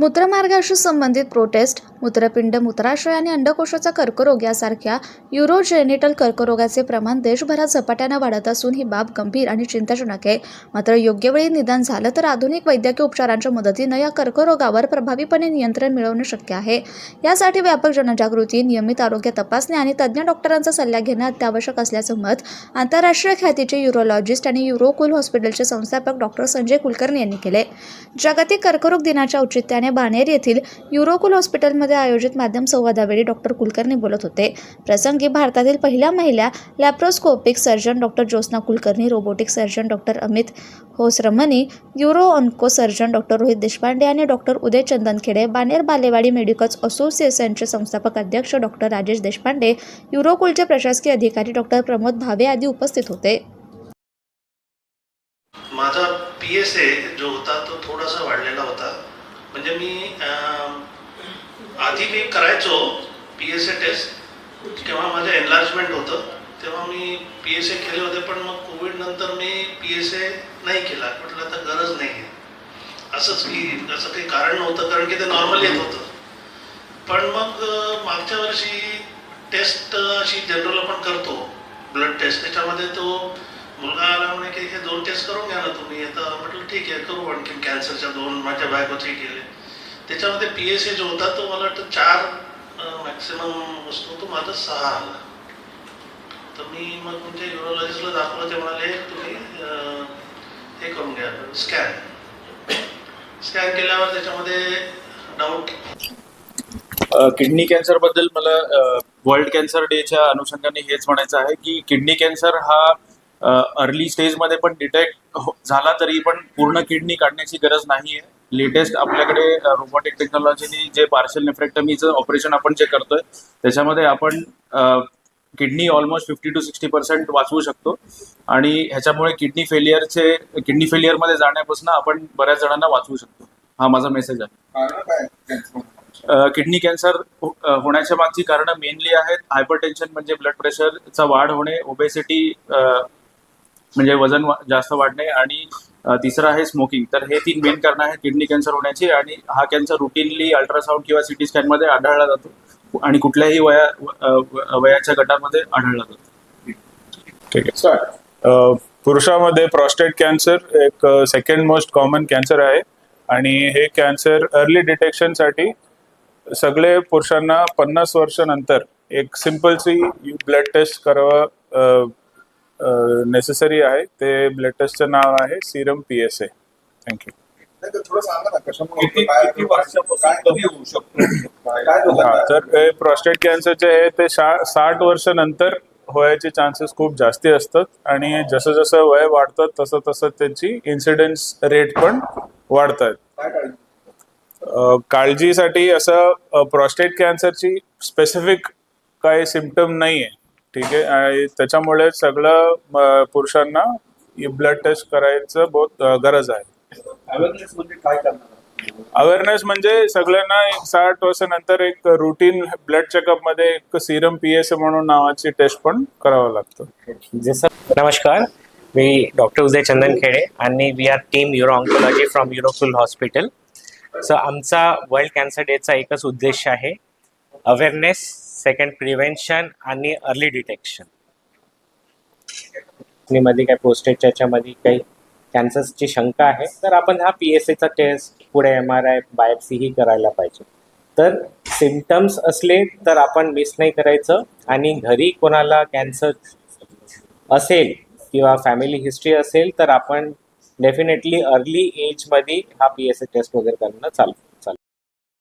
मूत्रमार्गाशी संबंधित प्रोटेस्ट मूत्रपिंड मूत्राशय आणि अंडकोशाचा कर्करोग यासारख्या युरोजेनिटल कर्करोगाचे प्रमाण देशभरात झपाट्यानं वाढत असून ही बाब गंभीर आणि चिंताजनक आहे. मात्र योग्य वेळी निदान झालं तर आधुनिक वैद्यकीय उपचारांच्या मदतीनं या कर्करोगावर प्रभावीपणे नियंत्रण मिळवणं शक्य आहे. यासाठी व्यापक जनजागृती नियमित आरोग्य तपासणी आणि तज्ज्ञ डॉक्टरांचा सल्ला घेणं अत्यावश्यक असल्याचं मत आंतरराष्ट्रीय ख्यातीचे युरोलॉजिस्ट आणि युरोकुल हॉस्पिटलचे संस्थापक डॉक्टर संजय कुलकर्णी यांनी केले जागतिक कर्करोग दिनाच्या औचित्याने बाणेर येथील युरोकुल हॉस्पिटलमध्ये आयोजित माध्यम संवादावेळी डॉक्टर कुलकर्णी बोलत होते. प्रसंगी भारतातील पहिल्या महिला laparoscopic surgeon doctor Jyotsna Kulkarni robotic surgeon doctor Amit Hosarmani uro onco surgeon doctor Rohit Deshpande आणि डॉक्टर उदय चंदनखेडे बानेर बालेवाडी मेडिकल्स असोसिएशनचे संस्थापक अध्यक्ष डॉक्टर राजेश देशपांडे युरोकुलचे प्रशासकीय अधिकारी डॉक्टर प्रमोद भावे आदी उपस्थित होते. माझा पी एस ए जो होता तो थोडासा वाढलेला होता. म्हणजे मी आधी मी करायचो पी एस ए टेस्ट तेव्हा माझं एनलार्जमेंट होतं. तेव्हा मी पी एस ए केले होते पण मग कोविड नंतर मी पी एस ए नाही केला. म्हटलं आता गरज नाही आहे असंच की असं काही कारण नव्हतं कारण की ते नॉर्मल येत होतं. पण मग मागच्या वर्षी टेस्ट अशी जनरल आपण करतो. ब्लड टेस्ट त्याच्यामध्ये तो मुलगा आला म्हणे की हे दोन टेस्ट करून घ्या ना तुम्ही. आता म्हटलं ठीक आहे करू आणखी कॅन्सरच्या दोन. माझ्या बायकोचे केले. त्याच्यामध्ये पी एस सी जो होता तो मला वाटतं चार मॅक्सिमम वस्तू तो माझा सहा आला. तर मी मग म्हणजे युरोलॉजिस्टला दाखवलं ते म्हणाले तुम्ही हे करून घ्या स्कॅन स्कॅन केल्यावर त्याच्यामध्ये डाऊट किडनी कॅन्सरबद्दल मला वर्ल्ड कॅन्सर डेच्या अनुषंगाने हेच म्हणायचं आहे की किडनी कॅन्सर हा अर्ली स्टेजमध्ये पण डिटेक्ट हो, झाला तरी पण पूर्ण किडनी काढण्याची गरज नाही आहे लेटेस्ट आपल्याकडे रोबोटिक टेक्नॉलॉजीनी जे पार्शल नेफ्रेक्टमीचं ऑपरेशन आपण जे करतोय त्याच्यामध्ये आपण kidney almost fifty to sixty percent वाचवू शकतो. आणि ह्याच्यामुळे किडनी फेलियरचे किडनी फेलियरमध्ये जाण्यापासून आपण बऱ्याच जणांना वाचवू शकतो. हा माझा मेसेज आहे. किडनी कॅन्सर होण्याच्या मागची कारणं मेनली आहेत हायपरटेन्शन म्हणजे ब्लड प्रेशरचा वाढ होणे ओबेसिटी म्हणजे वजन वा- जास्त वाढणे आणि तिसरं आहे स्मोकिंग तर हे तीन मेन कारण आहेत किडनी कॅन्सर होण्याची आणि हा कॅन्सर रुटीनली अल्ट्रासाऊंड किंवा सिटी स्कॅनमध्ये आढळला जातो आणि कुठल्याही वया वयाच्या गटामध्ये आढळला जातो. ठीक आहे. सर पुरुषामध्ये प्रॉस्टेट कॅन्सर एक सेकंड मोस्ट कॉमन कॅन्सर आहे आणि हे कॅन्सर अर्ली डिटेक्शनसाठी सगळे पुरुषांना पन्नास वर्षानंतर एक सिम्पलसी ब्लड टेस्ट करावं नेसेसरी आहे. ते ब्लड टेस्टचं नाव आहे serum P S A. Thank you तर काय धोका हा आहे? तर प्रॉस्टेट कॅन्सरचे आहे ते साठ वर्षानंतर व्हायचे चान्सेस खूप जास्ती असतात. आणि जसं जसं वय वाढतं तसं तसं त्यांची इन्सिडेन्स रेट पण वाढतात काळजीसाठी असं प्रॉस्टेट कॅन्सरची स्पेसिफिक काही सिम्पटम नाही आहे ठीक आहे. आणि त्याच्यामुळे सगळं पुरुषांना ब्लड टेस्ट करायचं बहुत गरज आहे. अवेअरनेस म्हणजे काय करणार? अवेअरनेस म्हणजे सगळ्यांना एक साठ वर्षानंतर एक रुटीन ब्लड चेकअपमध्ये एक सिरम पी एस म्हणून नावाची टेस्ट पण करावं लागतं. जसं नमस्कार. मी डॉक्टर उदय चंदन खेडे आणि V R team uro oncology from युरोफुल hospital so आमचा वर्ल्ड कॅन्सर डेचा एकच उद्देश आहे अवेअरनेस सेकंड प्रिव्हेन्शन आणि अर्ली डिटेक्शनमध्ये काही पोस्टेजच्या याच्यामध्ये काही कॅन्सरची शंका आहे तर आपण हा पी एस एचा टेस्ट पुढे एम आर आय बायोप्सी ही करायला पाहिजे. तर सिमटम्स असले तर आपण मिस नाही करायचं आणि घरी कोणाला कॅन्सर असेल किंवा फॅमिली हिस्ट्री असेल तर आपण डेफिनेटली अर्ली एजमध्ये हा पी एस ए टेस्ट वगैरे करणं चालू